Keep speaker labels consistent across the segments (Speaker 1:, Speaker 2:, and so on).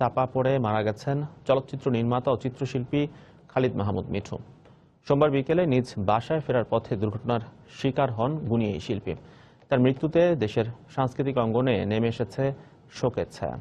Speaker 1: চাপা পড়ে মারা গেছেন চলচ্চিত্র নির্মাতা ও চিত্রশিল্পী খালিদ মাহমুদ মিঠু। সোমবার বিকেলে নিজ বাসায় ফেরার পথে দুর্ঘটনার শিকার হন গুণী এই শিল্পী। তার মৃত্যুতে দেশের সাংস্কৃতিক অঙ্গনে নেমে এসেছে শোকের ছায়া।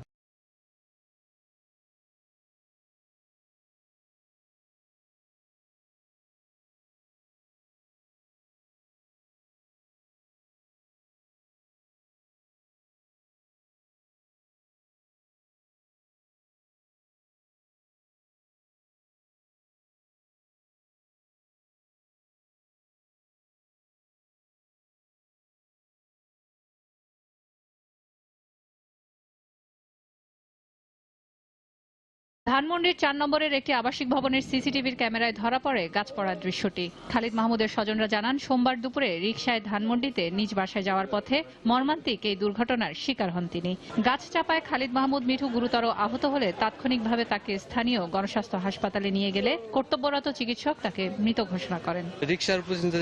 Speaker 2: ধানমন্ডির চার নম্বরের একটি আবাসিক ভবনের সিসিটিভির ক্যামেরায় ধরা পড়ে গাছ পড়ার দৃশ্যটি। খালিদ মাহমুদের স্বজনরা জানান, সোমবার দুপুরে রিকশায় ধানমন্ডিতে নিজ বাসায় যাওয়ার পথে মর্মান্তিক এই দুর্ঘটনার শিকার হন তিনি। গাছ চাপায় খালিদ মাহমুদ মিঠু গুরুতর আহত হলে তাৎক্ষণিকভাবে তাকে স্থানীয় গণস্বাস্থ্য হাসপাতালে নিয়ে গেলে কর্তব্যরত চিকিৎসক তাকে মৃত ঘোষণা করেন।
Speaker 3: রিক্সার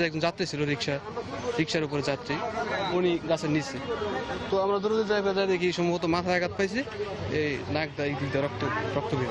Speaker 3: একজন যাত্রী ছিল রিক্সা রিক্সার উপরে যাত্রী। উনি গাছের নিচে। তো আমরা দ্রুত দেখি সম্ভবত মাথায় আঘাত পাইছে, এই নাক দিয়ে রক্ত রক্ত বের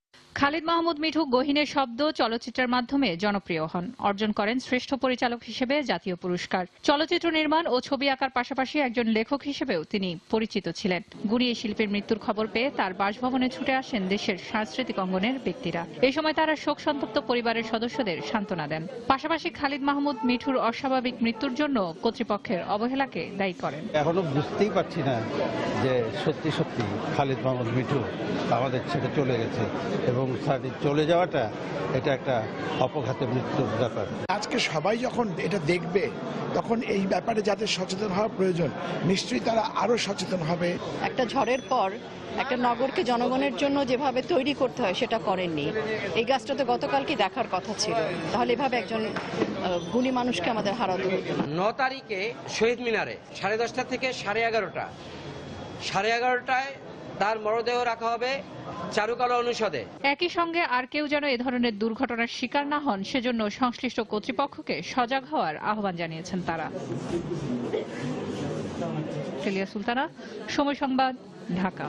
Speaker 2: খালিদ মাহমুদ মিঠু গহিনের শব্দ চলচ্চিত্রের মাধ্যমে জনপ্রিয় হন। অর্জন করেন শ্রেষ্ঠ পরিচালক হিসেবে জাতীয় পুরস্কার। চলচ্চিত্র নির্মাণ ও ছবি আঁকার পাশাপাশি একজন লেখক হিসেবেও তিনি পরিচিত ছিলেন। এই শিল্পীর মৃত্যুর খবর পেয়ে তার বাসভবনে ছুটে আসেন দেশের সাংস্কৃতিক অঙ্গনের ব্যক্তিরা। এই সময় তারা শোক সন্তপ্ত পরিবারের সদস্যদের সান্ত্বনা দেন। পাশাপাশি খালিদ মাহমুদ মিঠুর অস্বাভাবিক মৃত্যুর জন্য কর্তৃপক্ষের অবহেলাকে দায়ী করেন।
Speaker 4: এখনও বুঝতেই পারছি না যে সত্যি সত্যি খালিদ মাহমুদ মিঠু আমাদের ছেড়ে চলে গেছে এবং তার চলে যাওয়াটা এটা একটা অপঘাতে মৃত্যুর ব্যাপার।
Speaker 5: আজকে সবাই যখন এটা দেখবে তখন এই ব্যাপারে যাদের সচেতন হওয়া প্রয়োজন নিশ্চয়ই তারা আরও সচেতন হবে।
Speaker 6: একটা ঝড়ের পর একটা নগরকে জনগণের জন্য যেভাবে তৈরি করতে হয় সেটা করেননি। এই গাছটা তো গতকালকে দেখার কথা ছিল? তাহলে এভাবে একজন গুণী মানুষকে আমাদের হারাতে হতো ন
Speaker 7: তারিখে শহীদ মিনারে সাড়ে দশটা থেকে সাড়ে এগারোটা। সাড়ে এগারোটায় তার মরদেহ রাখা হবে চারুকলা অনুষদে।
Speaker 2: একই সঙ্গে আর কেউ যেন এ ধরনের দুর্ঘটনার শিকার না হন, সেজন্য সংশ্লিষ্ট কর্তৃপক্ষকে সজাগ হওয়ার আহ্বান জানিয়েছেন তারা। সুলতানা, সময় সংবাদ, ঢাকা।